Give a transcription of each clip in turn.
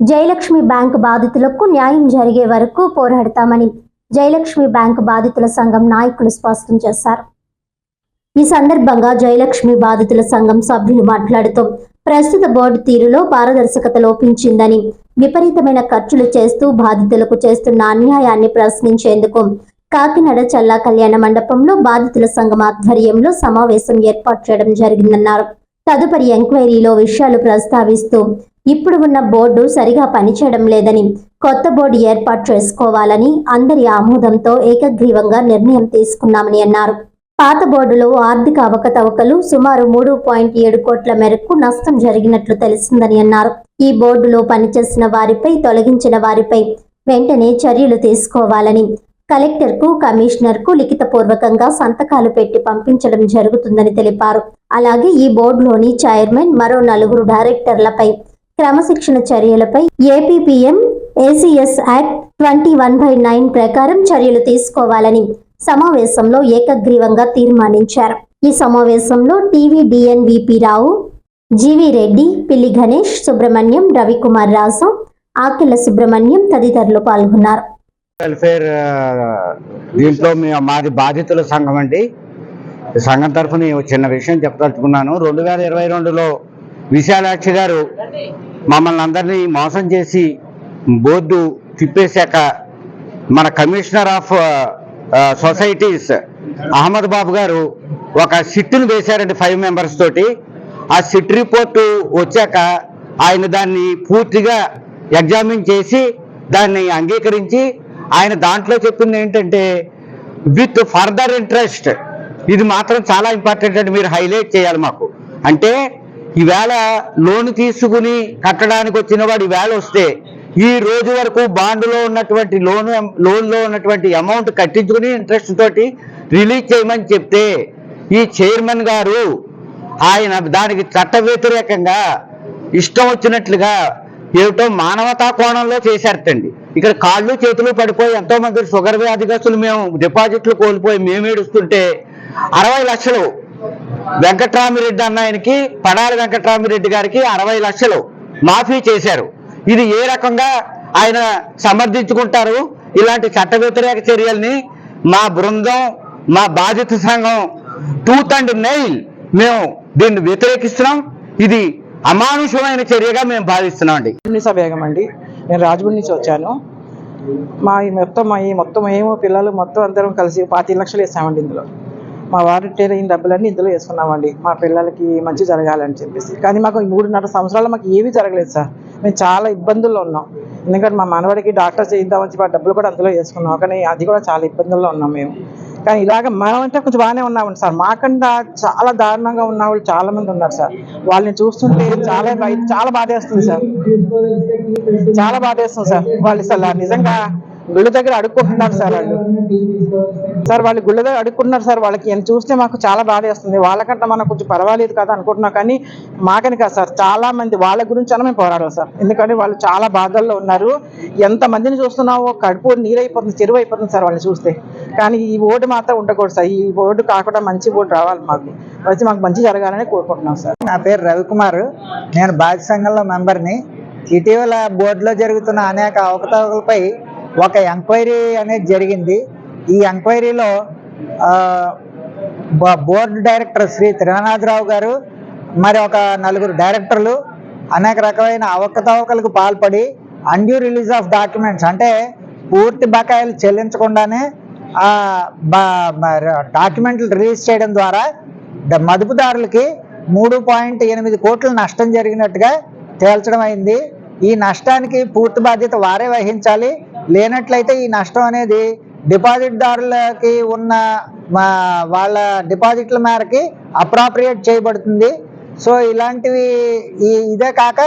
Jayalakshmi bank బాధితులకు న్యాయం జరిగే వరకు పోరాడతామని జయలక్ష్మి బ్యాంకు బాధితుల సంఘం నాయకులు స్పష్టం చేశారు. ఈ సందర్భంగా జయలక్ష్మి బాధితుల సంఘం సభ్యులు మాట్లాడుతూ ప్రస్తుత బోర్డు తీరులో పారదర్శకత లోపించిందని విపరీతమైన ఖర్చులు చేస్తూ బాధితులకు చేస్తున్న అన్యాయాన్ని ప్రశ్నించేందుకు కాకినాడ చల్లా కళ్యాణ మండపంలో బాధితుల సంఘం ఆధ్వర్యంలో సమావేశం ఏర్పాటు చేయడం జరిగిందన్నారు. తదుపరి ఎంక్వైరీలో విషయాలు ప్రస్తావిస్తూ ఇప్పుడు ఉన్న బోర్డు సరిగా పనిచేయడం లేదని కొత్త బోర్డు ఏర్పాటు చేసుకోవాలని అందరి ఆమోదంతో ఏకగ్రీవంగా నిర్ణయం తీసుకున్నామని అన్నారు. పాత బోర్డులో ఆర్థిక అవకతవకలు సుమారు మూడు పాయింట్ ఏడు కోట్ల మేరకు నష్టం జరిగినట్లు తెలిసిందని అన్నారు. ఈ బోర్డులో పనిచేసిన వారిపై తొలగించిన వారిపై వెంటనే చర్యలు తీసుకోవాలని కలెక్టర్కు కమిషనర్కు లిఖితపూర్వకంగా సంతకాలు పెట్టి పంపించడం జరుగుతుందని తెలిపారు. అలాగే ఈ బోర్డులోని చైర్మన్ మరో నలుగురు డైరెక్టర్లపై క్రమశిక్షణ చర్యలపై APPM ACS act twenty one by nine ప్రకారం చర్యలు తీసుకోవాలని సమావేశంలో ఏకగ్రీవంగా తీర్మానించారు. ఈ సమావేశంలో టీవీ డిఎన్విపి రావు జీవి రెడ్డి పిల్లి గణేష్ సుబ్రహ్మణ్యం రవికుమార్ రాజు ఆకిల సుబ్రహ్మణ్యం తదితరులు పాల్గొన్నారు. వెల్ఫేర్ దీంట్లో మాది బాధితుల సంఘం అండి. సంఘం తరఫున చిన్న విషయం చెప్పదలుచుకున్నాను. రెండు వేల ఇరవై రెండులో విశాలాక్షి గారు మమ్మల్ని అందరినీ మోసం చేసి బోర్డు తిప్పేశాక మన commissioner of societies Ahmed Babu garu ఒక సిట్ను వేశారండి ఫైవ్ మెంబర్స్ తోటి. ఆ సిట్ రిపోర్టు వచ్చాక ఆయన దాన్ని పూర్తిగా ఎగ్జామిన్ చేసి దాన్ని అంగీకరించి ఆయన దాంట్లో చెప్పింది ఏంటంటే విత్ ఫర్దర్ ఇంట్రెస్ట్. ఇది మాత్రం చాలా ఇంపార్టెంట్ అండి మీరు హైలైట్ చేయాలి మాకు. అంటే ఈవేళ లోన్ తీసుకుని కట్టడానికి వచ్చిన వాడు ఈవేళ వస్తే ఈ రోజు వరకు బాండ్లో ఉన్నటువంటి లోన్ లోన్లో ఉన్నటువంటి అమౌంట్ కట్టించుకుని ఇంట్రెస్ట్ తోటి రిలీజ్ చేయమని చెప్తే ఈ చైర్మన్ గారు ఆయన దానికి చట్ట వ్యతిరేకంగా ఇష్టం వచ్చినట్లుగా ఏమిటో మానవతా కోణంలో చేశారటండి. ఇక్కడ కాళ్ళు చేతులు పడిపోయి ఎంతో మంది షుగర్ వ్యాధిగస్తులు మేము డిపాజిట్లు కోల్పోయి మేము ఏడుస్తుంటే అరవై లక్షలు వెంకట్రామిరెడ్డి అన్న ఆయనకి పడాలి వెంకట్రామిరెడ్డి గారికి అరవై లక్షలు మాఫీ చేశారు. ఇది ఏ రకంగా ఆయన సమర్థించుకుంటారు? ఇలాంటి చట్ట వ్యతిరేక చర్యల్ని మా బృందం మా బాధిత సంఘం టూత్ అండ్ నెయిల్ మేము దీన్ని వ్యతిరేకిస్తున్నాం. ఇది అమానుషమైన చర్యగా మేము భావిస్తున్నాం అండి బేగం అండి. నేను రాజమండ్రి నుంచి వచ్చాను. మా ఈ మొత్తం మా ఈ మొత్తం ఏమో పిల్లలు మొత్తం అందరం కలిసి పాతి లక్షలు వేసామండి ఇందులో. మా వారు రిటైర్ అయిన డబ్బులన్నీ ఇందులో వేసుకున్నామండి. మా పిల్లలకి మంచి జరగాలని చెప్పేసి. కానీ మాకు మూడున్నర సంవత్సరాలు మాకు ఏమీ జరగలేదు సార్. మేము చాలా ఇబ్బందుల్లో ఉన్నాం. ఎందుకంటే మా మనవాడికి డాక్టర్ చేద్దామని చెప్పి ఆ డబ్బులు కూడా అందులో వేసుకున్నాం. కానీ అది కూడా చాలా ఇబ్బందుల్లో ఉన్నాం మేము. కానీ ఇలాగ మనం అంటే కొంచెం బాగానే ఉన్నామండి సార్. మాకన్నా చాలా దారుణంగా ఉన్న వాళ్ళు చాలా మంది ఉన్నారు సార్. వాళ్ళని చూస్తుంటే చాలా భయ- చాలా బాధేస్తుంది సార్. చాలా బాధేస్తుంది సార్. వాళ్ళు అసలు నిజంగా గుళ్ళ దగ్గర అడుక్కుంటున్నారు సార్ వాళ్ళు. సార్ వాళ్ళు గుళ్ళ దగ్గర అడుక్కుంటున్నారు సార్. వాళ్ళకి ఎంత చూస్తే మాకు చాలా బాధ వేస్తుంది. వాళ్ళకంటే మనం కొంచెం పర్వాలేదు కదా అనుకుంటున్నాం. కానీ మాకని కాదు సార్. చాలా మంది వాళ్ళ గురించి అన్న మేము పోరాడాలి సార్. ఎందుకంటే వాళ్ళు చాలా బాధల్లో ఉన్నారు. ఎంత మందిని చూస్తున్నావో కడుపు నీరైపోతుంది చెరువు అయిపోతుంది సార్ వాళ్ళని చూస్తే. కానీ ఈ ఓటు మాత్రం ఉండకూడదు సార్. ఈ ఓటు కాకుండా మంచి ఓటు రావాలి మాకు. వచ్చి మాకు మంచి జరగాలని కోరుకుంటున్నాం సార్. నా పేరు రవికుమార్. నేను బాధ్య సంఘంలో మెంబర్ని. ఇటీవల బోర్డులో జరుగుతున్న అనేక అవకతవకలపై ఒక ఎంక్వైరీ అనేది జరిగింది. ఈ ఎంక్వైరీలో బ- బోర్డు డైరెక్టర్ శ్రీ త్రినాథరావు గారు మరి ఒక నలుగురు డైరెక్టర్లు అనేక రకమైన అవకతవకలకు పాల్పడి అన్యూ రిలీజ్ ఆఫ్ డాక్యుమెంట్స్ అంటే పూర్తి బకాయిలు చెల్లించకుండానే డాక్యుమెంట్లు రిలీజ్ చేయడం ద్వారా మదుపుదారులకి మూడు పాయింట్ ఎనిమిది కోట్ల నష్టం జరిగినట్టుగా తేల్చడం అయింది. ఈ నష్టానికి పూర్తి బాధ్యత వారే వహించాలి. లేనట్లయితే ఈ నష్టం అనేది డిపాజిట్దారులకి ఉన్న మా వాళ్ళ డిపాజిట్ల మేరకి అప్రాప్రియేట్ చేయబడుతుంది. సో ఇలాంటివి ఈ ఇదే కాక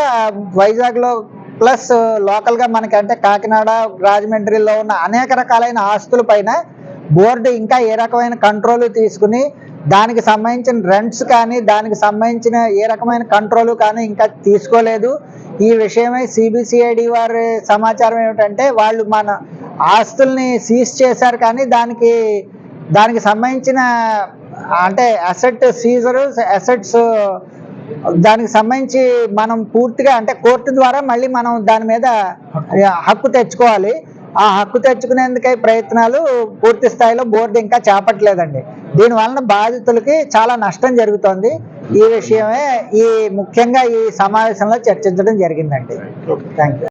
వైజాగ్లో ప్లస్ లోకల్గా మనకి అంటే కాకినాడ రాజమండ్రిలో ఉన్న అనేక రకాలైన ఆస్తుల పైన బోర్డు ఇంకా ఏ రకమైన కంట్రోల్ తీసుకుని దానికి సంబంధించిన రెంట్స్ కానీ దానికి సంబంధించిన ఏ రకమైన కంట్రోల్ కానీ ఇంకా తీసుకోలేదు. ఈ విషయమై సిబిసిఐడి వారి సమాచారం ఏమిటంటే వాళ్ళు మన ఆస్తుల్ని సీజ్ చేశారు కానీ దానికి దానికి సంబంధించిన అంటే అసెట్ సీజరు అసెట్స్ దానికి సంబంధించి మనం పూర్తిగా అంటే కోర్టు ద్వారా మళ్ళీ మనం దాని మీద హక్కు తెచ్చుకోవాలి. ఆ హక్కు తెచ్చుకునేందుకై ప్రయత్నాలు పూర్తి స్థాయిలో బోర్డు ఇంకా చేపట్టలేదండి. దీని వలన బాధితులకి చాలా నష్టం జరుగుతోంది. ఈ విషయమే ఈ ముఖ్యంగా ఈ సమావేశంలో చర్చించడం జరిగిందండి. Thank you